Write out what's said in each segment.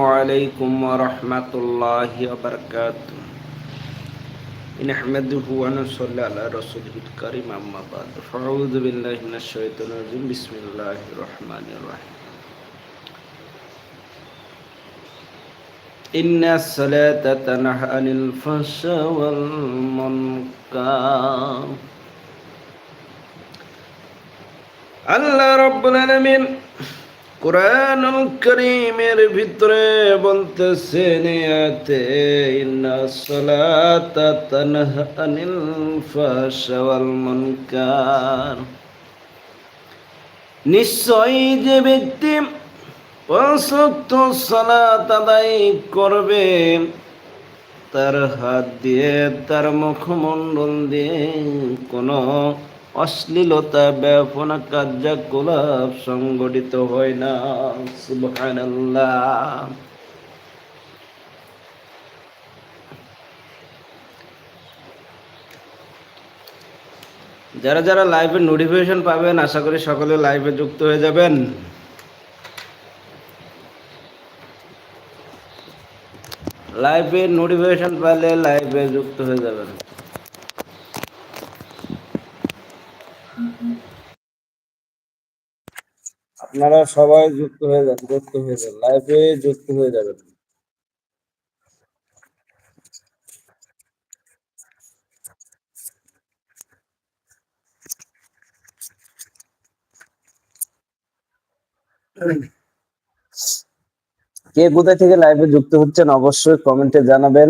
عليكم ورحمة الله وبركاته نحمده ونصلي على رسوله الكريم أما بعد فأعوذ بالله من الشيطان الرجيم بسم الله الرحمن الرحيم إن الصلاة تنهى عن الفحشاء والمنكر আল্লাহ রব্বুল আলামিন কোরআনুল করিমের ভিতরে বলতেছেন আয়াতে ইন্না সালাতা তানহা আনিল ফাহশা ওয়াল মুনকার। নিশ্চয়ই যে ব্যক্তি পাঁচ ওয়াক্ত সালাত আদায় করবে, তার হাত দিয়ে, তার মুখমণ্ডল দিয়ে কোনো অশ্লীলতা ব্যাপনা কার্যকলাপ সংগঠিত হয় না। সুবহানাল্লাহ। যারা যারা লাইভে নোটিফিকেশন পাবেন, আশা করি সকলে লাইভে যুক্ত হয়ে যাবেন। লাইভে নোটিফিকেশন পেলে লাইভে যুক্ত হয়ে যাবেন। আপনারা সবাই যুক্ত হয়ে যান, যুক্ত হয়ে যান। লাইভে যুক্ত হয়ে যাবেন। কে কোথা থেকে লাইভে যুক্ত হচ্ছেন অবশ্যই কমেন্টে জানাবেন।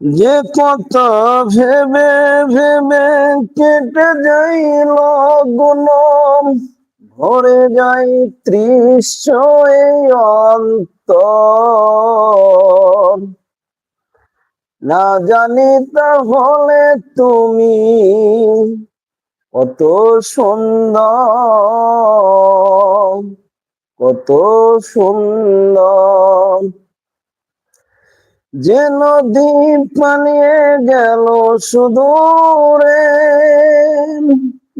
যে কত ভেবে ভেবে কেটে যাইল গুণম, ভরে যাই এই অন্তর। না জানি তাহলে তুমি কত সুন্দর কত সুন্দর। যে নদী পানিয়ে গেল সুদূরে,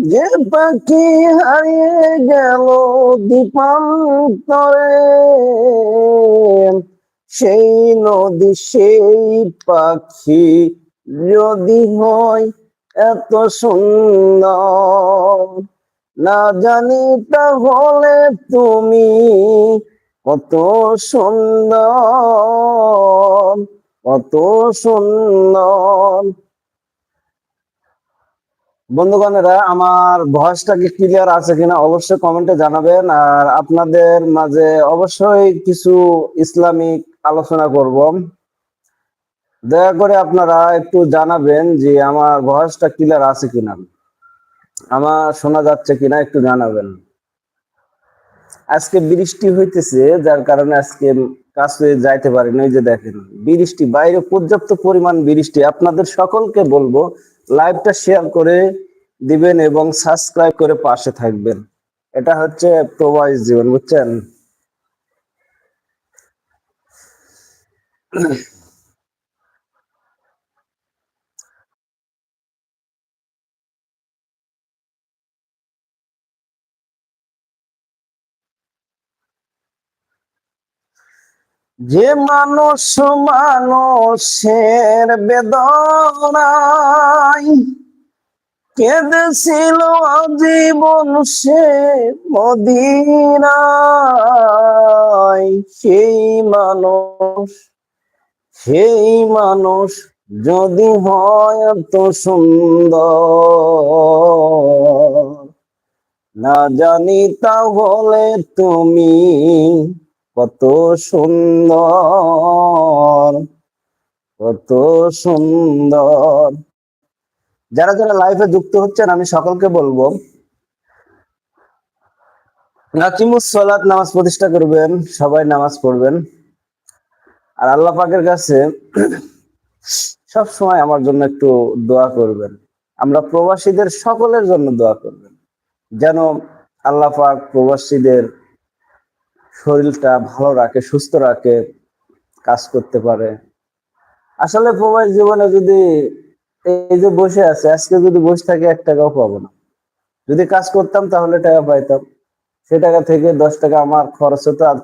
যে পাখি হারিয়ে গেল দীপান্তরে, সেই নদী, সেই পাখি যদি হয় এত সুন্দর, না জানি তাহলে তুমি কত সুন্দর কত সুন্দর। বন্ধুগণেরা, আমার ভয়েসটা কি ক্লিয়ার আছে কিনা অবশ্যই কমেন্টে জানাবেন, আর আপনাদের মাঝে অবশ্যই কিছু ইসলামিক আলোচনা করব। দয়া করে আপনারা একটু জানাবেন যে আমার ভয়েসটা ক্লিয়ার আছে কিনা। আমার শোনা যাচ্ছে কিনা একটু জানাবেন। আজকে বৃষ্টি হইতেছে, যার কারণে আজকে কাছে যাইতে পারি না যে দেখেন। বৃষ্টি, বাইরে পর্যাপ্ত পরিমাণ বৃষ্টি, আপনাদের সকলকে বলব, লাইভটা শেয়ার করে দিবেন এবং সাবস্ক্রাইব করে পাশে থাকবেন। এটা হচ্ছে প্রবাস জীবন, বুঝছেন? যে মানুষ মানুষের বেদনায় কেঁদেছিল জীবন সে মদিনায়। সেই মানুষ সেই মানুষ যদি হয় এত সুন্দর। না জানি তাহলে তুমি কত সুন্দর কত সুন্দর। যারা যারা লাইভে যুক্ত হচ্ছেন, আমি সকলকে বলব নামাজ প্রতিষ্ঠা করবেন, সবাই নামাজ পড়বেন। আর আল্লাহ পাকের কাছে সব সময় আমার জন্য একটু দোয়া করবেন। আমরা প্রবাসীদের সকলের জন্য দোয়া করবেন। যেন আল্লাহ পাক প্রবাসীদের শরীরটা ভালো রাখে, সুস্থ রাখে, কাজ করতে পারে। আসলে প্রবাসী জীবনে যদি এই যে বসে আছে, আজকে যদি বসে থাকে এক টাকাও পাবো না। যদি কাজ করতাম তাহলে টাকা পাইতাম। সে টাকা থেকে দশ টাকা আমার খরচ হতো আর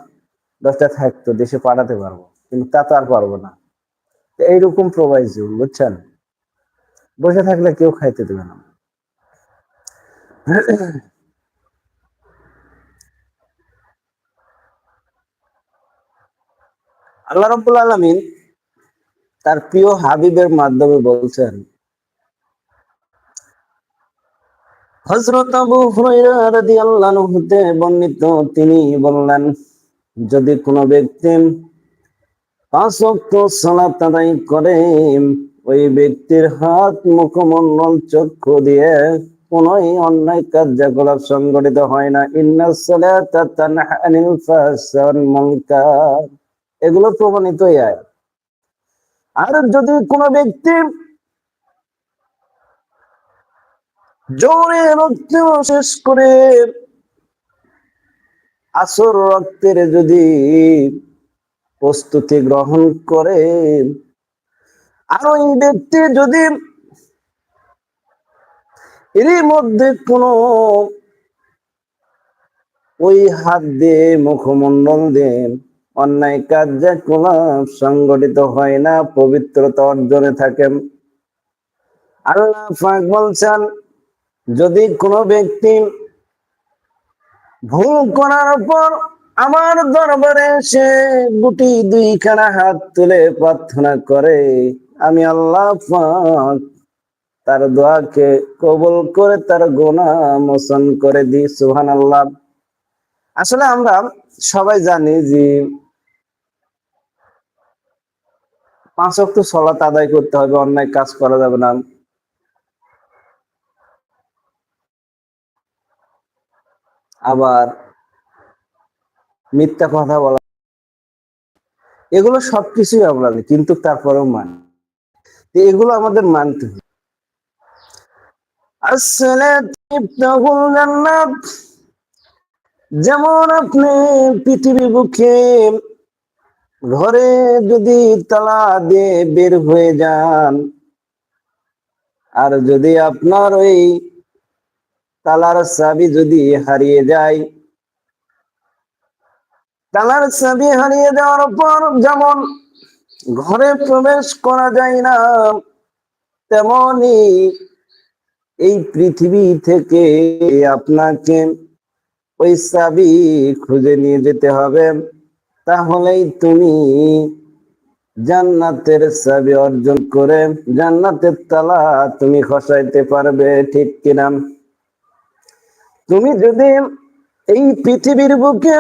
দশটা থাকতো, দেশে পাঠাতে পারব। কিন্তু তা তো আর পারব না। এইরকম প্রবাসী জীবন, বুঝছেন? বসে থাকলে কেউ খাইতে দেবে না। আল্লাহ রব্বুল আলমিন তার প্রিয় হাবিবের মাধ্যমে বলছেন হজরত আবু হুরায়রা হতে বর্ণিত তিনি বললেন, যদি কোনো ব্যক্তি পাঁচ ওয়াক্ত সালাত আদায় করে, ওই ব্যক্তির হাত মুখমণ্ডল চক্ষু দিয়ে কোন অন্যায় কার্যকলাপ সংগঠিত হয় না। ইন্না সালাতা তানহা আনিল ফাহশা মুনকার। এগুলো প্রমাণিত আর যদি কোনো ব্যক্তি জোরে রক্ত শেষ করে, আসর রক্তের যদি প্রস্তুতি গ্রহণ করে, আর ওই ব্যক্তি যদি এরই মধ্যে কোনো ওই হাত দিয়ে মুখমণ্ডল দিয়ে অন্যায় কার্যকলাপ সংগঠিত হয় না, পবিত্রতা অর্জনে থাকেন। আল্লাহ পাক বলছেন, যদি কোনো ব্যক্তি ভুল করার পর আমার দরবারে সে গুটি দুইখানা হাত তুলে প্রার্থনা করে, আমি আল্লাহ পাক তার দোয়াকে কবল করে তার গোনা মোচন করে দিই সুহান আল্লাহ আসলে আমরা সবাই জানি যে পাঁচ অক্ট সলাত আদায় করতে হবে, অন্যায় কাজ করা যাবে না। আবার মিথ্যা কথা বলা। এগুলো সবকিছুই আমরা কিন্তু তারপরেও মানি। এগুলো আমাদের মানতে হবে। যেমন আপনি পৃথিবী বুকে ঘরে যদি তালা দিয়ে বের হয়ে যান, আর যদি আপনার ওই তালার চাবি যদি হারিয়ে যায়, তালার চাবি হারিয়ে যাওয়ার পর যেমন ঘরে প্রবেশ করা যায় না, তেমনি এই পৃথিবী থেকে আপনাকে ওই চাবি খুঁজে নিয়ে যেতে হবে। তাহলেই তুমি জান্নাতের চাবি অর্জন করে জান্নাতের তালা তুমি খসাইতে পারবে, ঠিক কিনা? তুমি যদি এই পৃথিবীর বুকে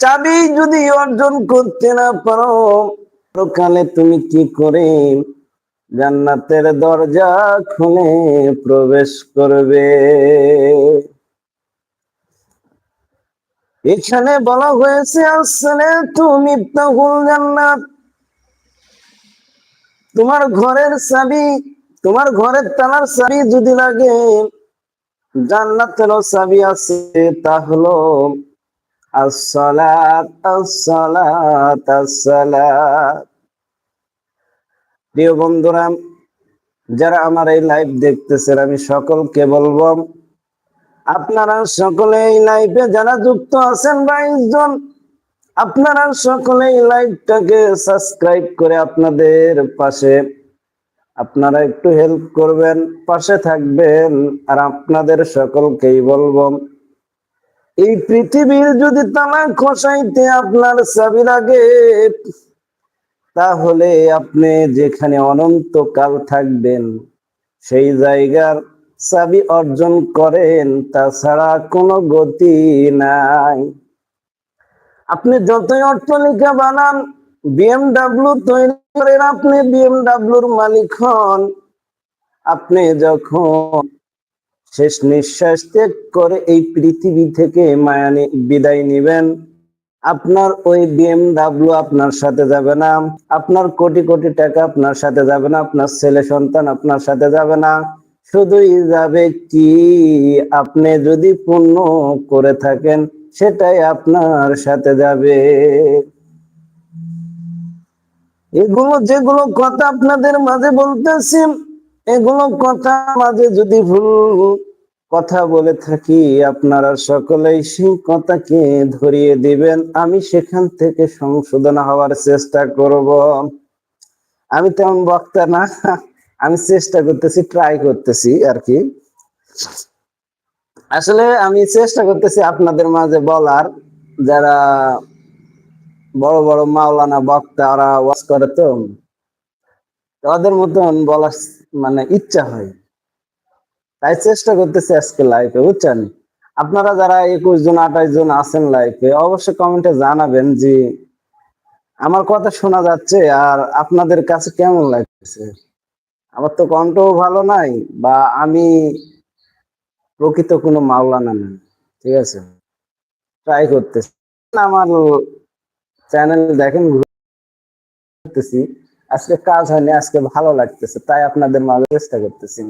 চাবি যদি অর্জন করতে না পারো, কালে তুমি কি করে জান্নাতের দরজা খুলে প্রবেশ করবে? এখানে বলা হয়েছে আসলে তুমি তোমার ঘরের চাবি, তোমার ঘরের তালার চাবি যদি লাগে আছে প্রিয় বন্ধুরা, যারা আমার এই লাইভ দেখতেছেন, আমি সকলকে বলব আপনারা সকলে এই লাইফে যারা যুক্ত আছেন বাইশ জন আপনারা সকলে এই লাইভটাকে সাবস্ক্রাইব করে আপনাদের পাশে আপনারা একটু হেল্প করবেন, পাশে থাকবেন, আর আপনাদের সকলকেই বলব। এই পৃথিবীর যদি তালা খসাইতে আপনার চাবি লাগে, তাহলে আপনি যেখানে অনন্তকাল থাকবেন, সেই জায়গার চাবি অর্জন করেন, তাছাড়া কোনো গতি নাই। আপনি যতই অট্টালিকা বানান বিএমডাব্লিউ তৈরি করেন আপনি বিএমডাব্লিউর মালিক হন। আপনি যখন শেষ নিঃশ্বাস ত্যাগ করে এই পৃথিবী থেকে মায়া বিদায় নিবেন, আপনার ওই বিএমডাব্লিউ আপনার সাথে যাবে না। আপনার কোটি কোটি টাকা আপনার সাথে যাবে না। আপনার ছেলে সন্তান আপনার সাথে যাবে না। শুধুই যাবে কি? আপনি যদি পুণ্য করে থাকেন, সেটাই আপনার সাথে যাবে। এগুলো যেগুলো কথা আপনাদের মাঝে বলতেছি, এগুলো কথা মাঝে যদি ভুল কথা বলে থাকি, আপনারা সকলেই সেই কথাকে ধরিয়ে দিবেন। আমি সেখান থেকে সংশোধন হওয়ার চেষ্টা করব। আমি তেমন বক্তা না। আমি চেষ্টা করতেছি ট্রাই করতেছি আর কি আসলে আমি চেষ্টা করতেছি আপনাদের মাঝে বলার, যারা বড় বড় মাওলানা বক্তা ওরা ওয়াজ করে তো ওদের মতন বলার মানে ইচ্ছা হয়। তাই চেষ্টা করতেছি আজকে লাইফে বুঝছেন? আপনারা যারা একুশ জন আঠাশ জন আছেন লাইফে অবশ্যই কমেন্টে জানাবেন যে, আমার কথা শোনা যাচ্ছে আর আপনাদের কাছে কেমন লাগছে? আমার তো কণ্ঠও ভালো নাই বা আমি প্রকৃত কোনো মাওলানা না ঠিক আছে? ট্রাই করতেছি। আমার চ্যানেল দেখেন করতেছি আজকে কাজ হয়নি, আজকে ভালো লাগতেছে, তাই আপনাদের মাঝে চেষ্টা করতেছি।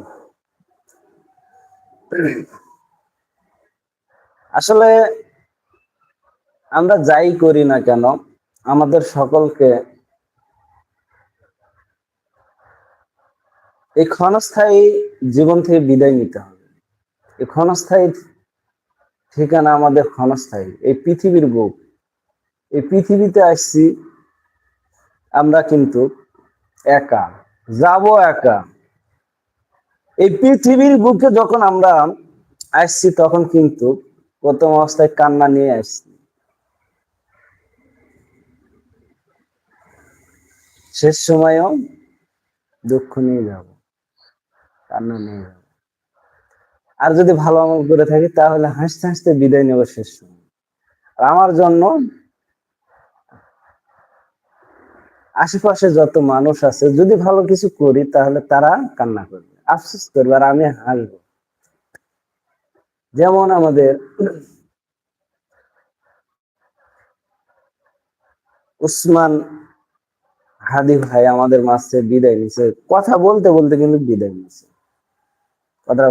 আসলে আমরা যাই করি না কেন, আমাদের সকলকে এই ক্ষণস্থায়ী জীবন থেকে বিদায় নিতে হবে। এই ক্ষণস্থায়ী ঠিকানা আমাদের ক্ষণস্থায়ী, এই পৃথিবীর বুক এই পৃথিবীতে আসছি আমরা কিন্তু একা, যাব একা। এই পৃথিবীর বুকে যখন আমরা আসছি, তখন কিন্তু প্রথম অবস্থায় কান্না নিয়ে আসছি। শেষ সময়েও দুঃখ নিয়ে যাব। আর যদি ভালো আমল করে থাকি, তাহলে হাসতে হাসতে বিদায় নেব শেষ আর আমার জন্য আশেপাশে যত মানুষ আছে, যদি ভালো কিছু করি, তাহলে তারা কান্না করবে। আফসোস করবে আর আমি হাসবো। যেমন আমাদের উসমান হাদি ভাই আমাদের মাঝে বিদায় নিছে কথা বলতে বলতে কিন্তু বিদায় নিছে কথাটা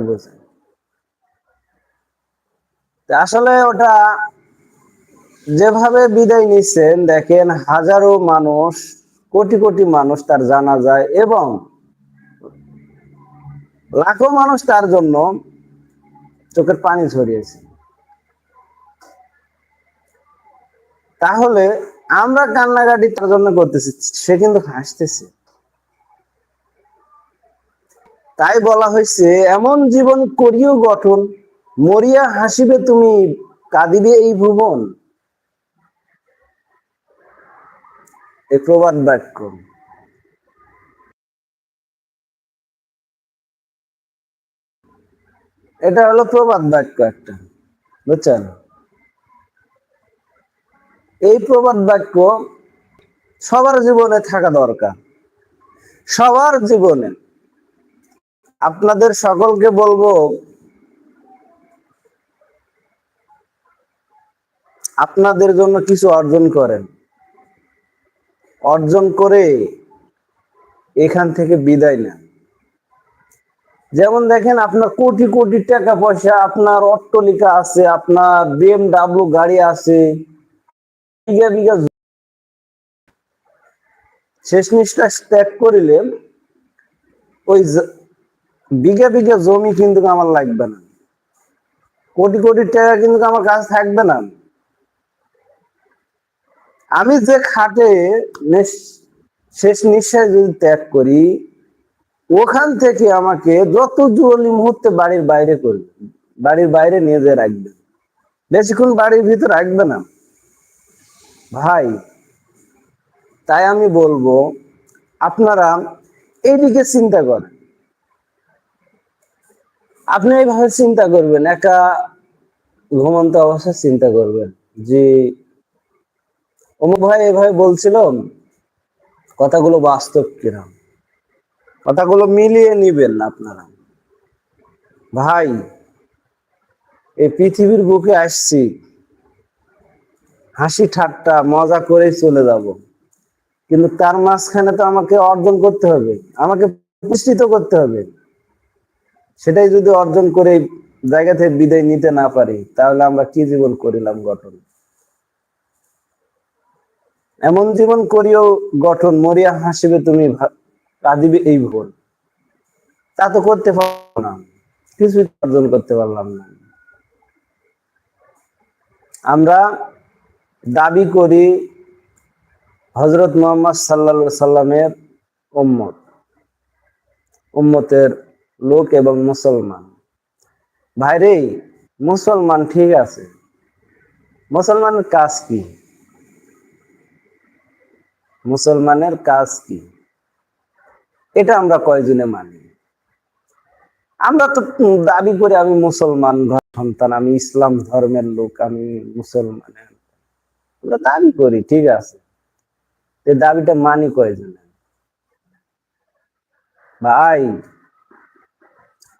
আসলে ওটা যেভাবে বিদায় নিচ্ছেন, দেখেন হাজারো মানুষ, কোটি কোটি মানুষ তার জানা যায় এবং লাখো মানুষ তার জন্য চোখের পানি ছড়িয়েছে তাহলে আমরা কান্নাকাটি তার জন্য করতেছি, সে কিন্তু হাসতেছে। তাই বলা হয়েছে, এমন জীবন করিও গঠন, মরিয়া হাসিবে তুমি, কাঁদিবে এই ভুবন। এই প্রবাদ বাক্য। এটা হলো প্রবাদ বাক্য একটা, বুঝছেন? এই প্রবাদ বাক্য সবার জীবনে থাকা দরকার, সবার জীবনে। আপনাদের সকলকে বলব, আপনাদের জন্য কিছু অর্জন করেন। অর্জন করে এখান থেকে বিদায় নেন। যেমন দেখেন, আপনার কোটি কোটি টাকা পয়সা, আপনার অট্টলিকা আছে, আপনার বিএমডাব্লিউ গাড়ি আছে, বিঘা বিঘা শেষ নিঃশ্বাস ত্যাগ করিলে ওই বিঘা বিঘা জমি কিন্তু আমার লাগবে না। কোটি কোটি টাকা কিন্তু আমার কাছে থাকবে না। আমি যে খাটে শেষ নিঃশ্বাস যদি ত্যাগ করি, ওখান থেকে আমাকে যত জরুরি মুহূর্তে বাড়ির বাইরে করবে বাড়ির বাইরে নিয়ে যেয়ে রাখবে। বেশিক্ষণ বাড়ির ভিতর রাখবে না। ভাই, তাই আমি বলব, আপনারা এইদিকে চিন্তা করেন। আপনি এইভাবে চিন্তা করবেন, একা ঘুমন্ত অবস্থায় চিন্তা করবেন। যে অমুক ভাই এভাবে বলছিল, কথাগুলো বাস্তব কিরম কথাগুলো মিলিয়ে নিবেন আপনারা। ভাই, এই পৃথিবীর বুকে আসছি, হাসি ঠাট্টা, মজা করেই চলে যাব। কিন্তু তার মাঝখানে তো আমাকে অর্জন করতে হবে, আমাকে প্রতিষ্ঠিত করতে হবে। সেটাই যদি অর্জন করে জায়গা থেকে বিদায় নিতে না পারি, তাহলে আমরা কি জীবন করিলাম গঠন? এমন জীবন করিও গঠন, মরিয়া হাসিবে তুমি কাঁদিবে এই ভোর। তা তো করতে পারব না, কিছুই অর্জন করতে পারলাম না। আমরা দাবি করি হজরত মোহাম্মদ সাল্লা সাল্লামের উম্মত, উম্মতের লোক এবং মুসলমান। ভাইরে, মুসলমান ঠিক আছে। মুসলমানের কাজ কি? মুসলমানের কাজ কি? এটা আমরা কয়জনে মানি? আমরা তো দাবি করি আমি মুসলমান ঘর সন্তান, আমি ইসলাম ধর্মের লোক, আমি মুসলমানের। আমরা দাবি করি, ঠিক আছে। দাবিটা মানি কয়জনে? ভাই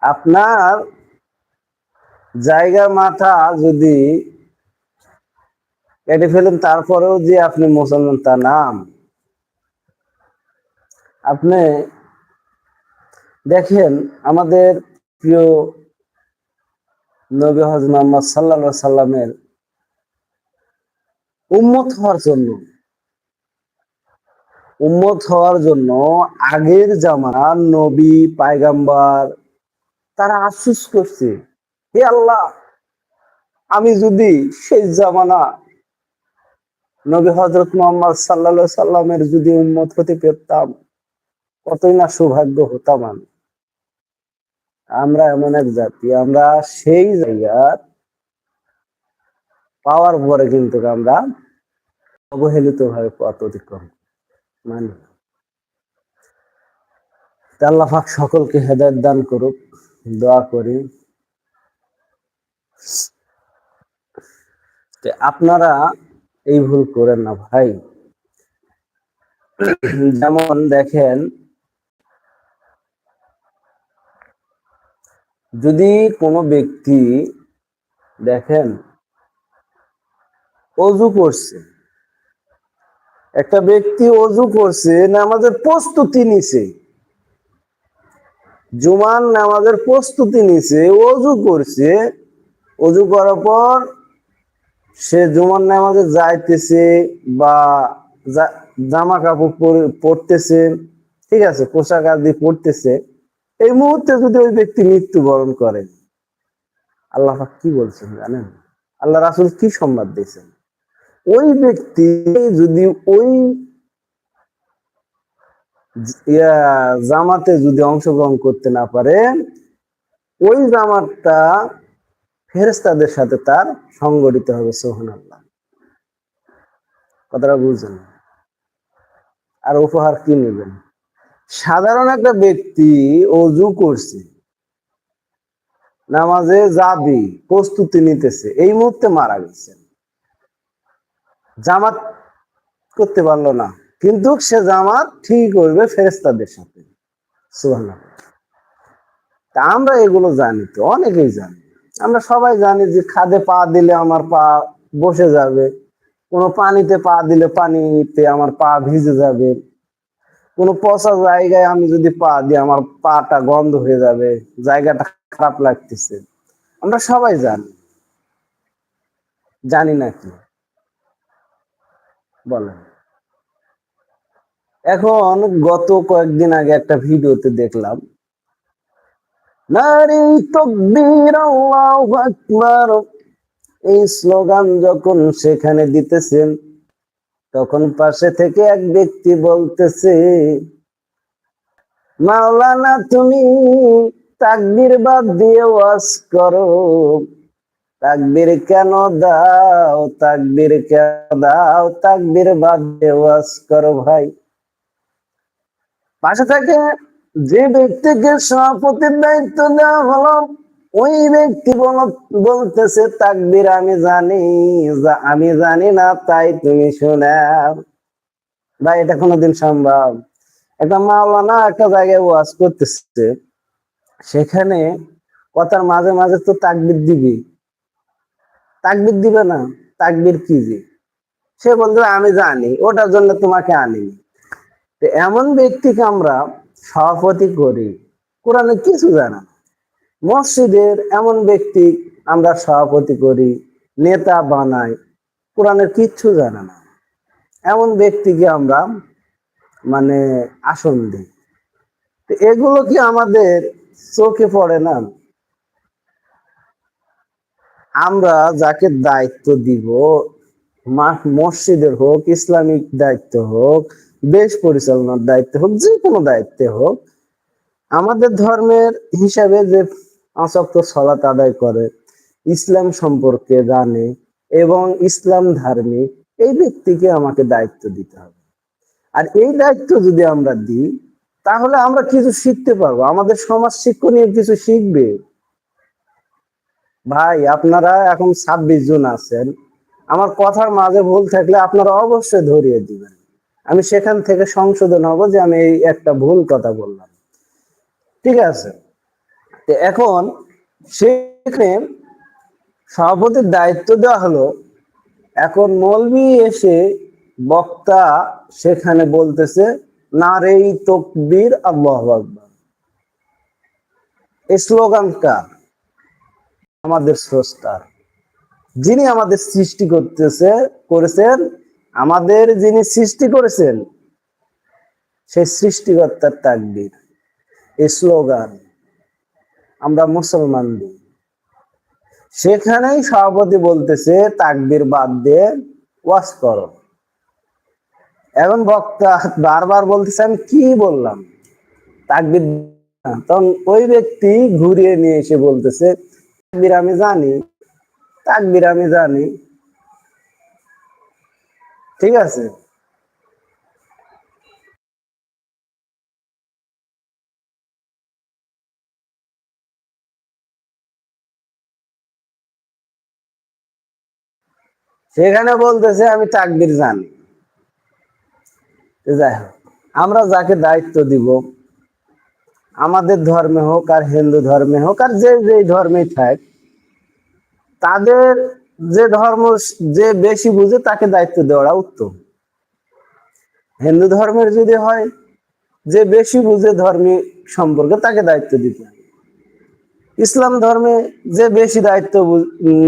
আপনার জায়গা মাথা যদি কেটে ফেলেন, তারপরেও যে আপনি মুসলমান তা নাম আপনি দেখেন, আমাদের প্রিয় নবী হজ মোহাম্মদ সাল্লা সাল্লামের উম্মত হওয়ার জন্য, উম্মত হওয়ার জন্য আগের জামানার নবী, পায়গাম্বার তারা আফসুস করছে, হে আল্লাহ, আমি যদি সেই জামানা নবী হজরত মোহাম্মদ সাল্লা সাল্লামের যদি উম্মত হতে পেতাম কতই না সৌভাগ্য হতাম আমি। আমরা এমন এক জাতি, আমরা সেই জায়গার পাওয়ার পরে কিন্তু আমরা অবহেলিত ভাবে পথ অতিক্রম মানে আল্লাহ সকলকে হেদায়ত দান করুক। দোয়া করি। আপনারা এই ভুল করেন না ভাই। যেমন দেখেন, যদি কোনো ব্যক্তি দেখেন, অজু করছে, একটা ব্যক্তি অজু করছে, নামাজের প্রস্তুতি নিছে জুমান নামাজের প্রস্তুতি নিছে, অজু করছে। অজু করার পর সে জুমার নামাজে যাইতেছে বা জামা কাপড় পরে- পরতেছে, ঠিক আছে, পোশাক আদি পরতেছে। এই মুহূর্তে যদি ওই ব্যক্তি মৃত্যুবরণ করে, আল্লাহ কি বলছেন জানেন? আল্লাহ রাসুল কি সংবাদ দিয়েছেন? ওই ব্যক্তি যদি ওই ইয়া, জামাতে যদি অংশগ্রহণ করতে না পারে, ওই জামাতটা ফেরেস্তাদের সাথে তার সংগঠিত হবে সোহান আল্লাহ কথাটা বুঝছেন? আর উপহার কি নেবেন? সাধারণ একটা ব্যক্তি অজু করছে, নামাজে যাবি, প্রস্তুতি নিতেছে, এই মুহূর্তে মারা গেছে জামাত করতে পারল না। কিন্তু সে জামাত ঠিক করবে ফেরেস্তাদের সাথে। তা আমরা এগুলো জানি তো, অনেকেই জানি। আমরা সবাই জানি যে খাদে পা দিলে আমার পা বসে যাবে, কোনো পানিতে পা দিলে পানিতে আমার পা ভিজে যাবে, কোনো পচা জায়গায় আমি যদি পা দিই আমার পাটা গন্ধ হয়ে যাবে, জায়গাটা খারাপ লাগতেছে। আমরা সবাই জানি। জানি না কি। বলেন। এখন গত কয়েকদিন আগে একটা ভিডিওতে দেখলাম। নারী তকবীর, আল্লাহু আকবার। এই স্লোগান যখন সেখানে দিতেছেন, তখন পাশে থেকে এক ব্যক্তি বলতেছে, মাওলানা, তুমি তাকবীর বাদ দিয়ে ওয়াজ করো। তাকবীর কেন দাও? তাকবীর কেন দাও? তাকবীর বাদ দিয়ে ওয়াজ করো ভাই। পাশে থেকে, যে ব্যক্তিকে সভাপতির দায়িত্ব দেওয়া হলো, ওই ব্যক্তি বলতেছে, তাকবির আমি জানি আমি জানি না, তাই তুমি শোনাও ভাই, এটা কোনোদিন সম্ভব? একটা মাওলানা একটা জায়গায় ওয়াজ করতেছে, সেখানে কথার মাঝে মাঝে তো তাকবির দিবি। তাকবির দিবে না, তাকবির কি যে? সে বলতে আমি জানি, ওটার জন্য তোমাকে আনি এমন ব্যক্তিকে আমরা সভাপতি করি, কোরআনে কিছু জানা মসজিদের এমন ব্যক্তি আমরা সভাপতি করি, নেতা বানাই কোরআনের কিচ্ছু জানা না। এমন ব্যক্তিকে আমরা মানে আসন দিই। তো এগুলো কি আমাদের চোখে পড়ে না? আমরা যাকে দায়িত্ব দিব মসজিদের হোক, ইসলামিক দায়িত্ব হোক দেশ পরিচালনার দায়িত্ব হোক, যে কোনো দায়িত্বে হোক, আমাদের ধর্মের হিসাবে যে আসক্ত সলাত আদায় করে, ইসলাম সম্পর্কে জানে এবং ইসলাম ধার্মিক এই ব্যক্তিকে আমাকে দায়িত্ব দিতে হবে। আর এই দায়িত্ব যদি আমরা দিই, তাহলে আমরা কিছু শিখতে পারব। আমাদের সমাজ শিক্ষণীয় কিছু শিখবে। ভাই, আপনারা এখন ছাব্বিশ জন আছেন। আমার কথার মাঝে ভুল থাকলে আপনারা অবশ্যই ধরিয়ে দিবেন। আমি সেখান থেকে সংশোধন হব যে আমি এই একটা ভুল কথা বললাম। ঠিক আছে? এখন সেখানে সভাপতির দায়িত্ব দেওয়া হলো, এখন মৌলবি এসে বক্তা সেখানে বলতেছে নারেই তকবীর, আল্লাহ আকবার। এই স্লোগান আমাদের স্রষ্টার। যিনি আমাদের সৃষ্টি করতেছে, করেছেন আমাদের যিনি সৃষ্টি করেছেন, সেই সৃষ্টিকর্তার তাকবীর স্লোগান, আমরা মুসলমান দিই সেখানেই সভাপতি বলতেছে, তাকবীর বাদ দিয়ে ওয়াজ করো। এখন বক্তা বারবার বলতেছে, আমি কি বললাম? তাকবির তখন ওই ব্যক্তি ঘুরিয়ে নিয়ে এসে বলতেছে, তাকবীর আমি জানি, তাকবির আমি জানি। ঠিক আছে। সেখানে বলতেছে আমি তাকবির জানি। যাই হোক, আমরা যাকে দায়িত্ব দিব, আমাদের ধর্মে হোক আর হিন্দু ধর্মে হোক আর যে যে ধর্মেই থাক, তাদের যে ধর্ম যে বেশি বুঝে তাকে দায়িত্ব দেওয়াটা উত্তম। হিন্দু ধর্মের যদি হয়, যে বেশি বুঝে ধর্মী সম্পর্কে তাকে দায়িত্ব দিতে ইসলাম ধর্মে যে বেশি দায়িত্ব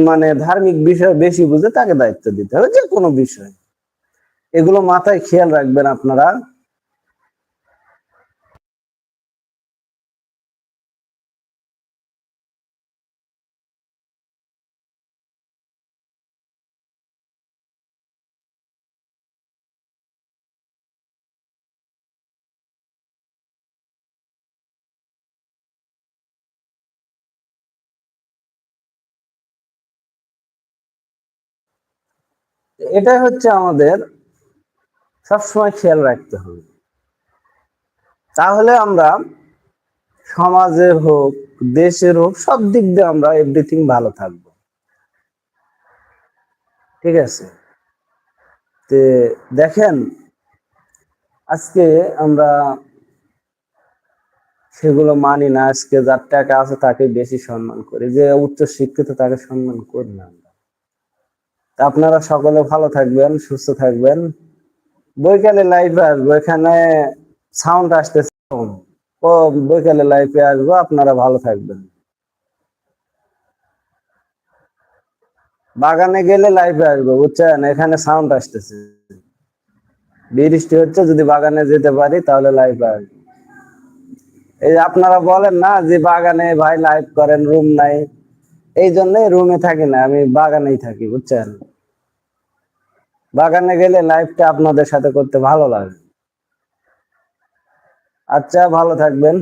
মানে ধার্মিক বিষয় বেশি বুঝে তাকে দায়িত্ব দিতে হবে, যে কোনো বিষয়। এগুলো মাথায় খেয়াল রাখবেন আপনারা। এটাই হচ্ছে আমাদের সবসময় খেয়াল রাখতে হবে। তাহলে আমরা সমাজের হোক, দেশের হোক, সব দিক দিয়ে আমরা এভরিথিং ভালো থাকব। ঠিক আছে? তে দেখেন, আজকে আমরা সেগুলো মানি না, আজকে যার টাকা আছে তাকে বেশি সম্মান করি, যে উচ্চ শিক্ষিত তাকে সম্মান করি না আমরা। আপনারা সকলে ভালো থাকবেন, সুস্থ থাকবেন। বৈকালে লাইভে আসব, এখানে সাউন্ড আসতেছে। ও, বৈকালে লাইভে আসব, আপনারা ভালো থাকবেন। বাগানে গেলে লাইভে আসব, বুঝছেন? এখানে সাউন্ড আসতেছে। বৃষ্টি হচ্ছে, যদি বাগানে যেতে পারি, তাহলে লাইভে আসব। এই আপনারা বলেন না যে বাগানে ভাই লাইভ করেন রুম নাই। এই জন্যই রুমে থাকি না, আমি বাগানেই থাকি, বুঝছেন? বাগানে গেলে লাইফটা আপনাদের সাথে করতে ভালো লাগে। আচ্ছা ভালো থাকবেন।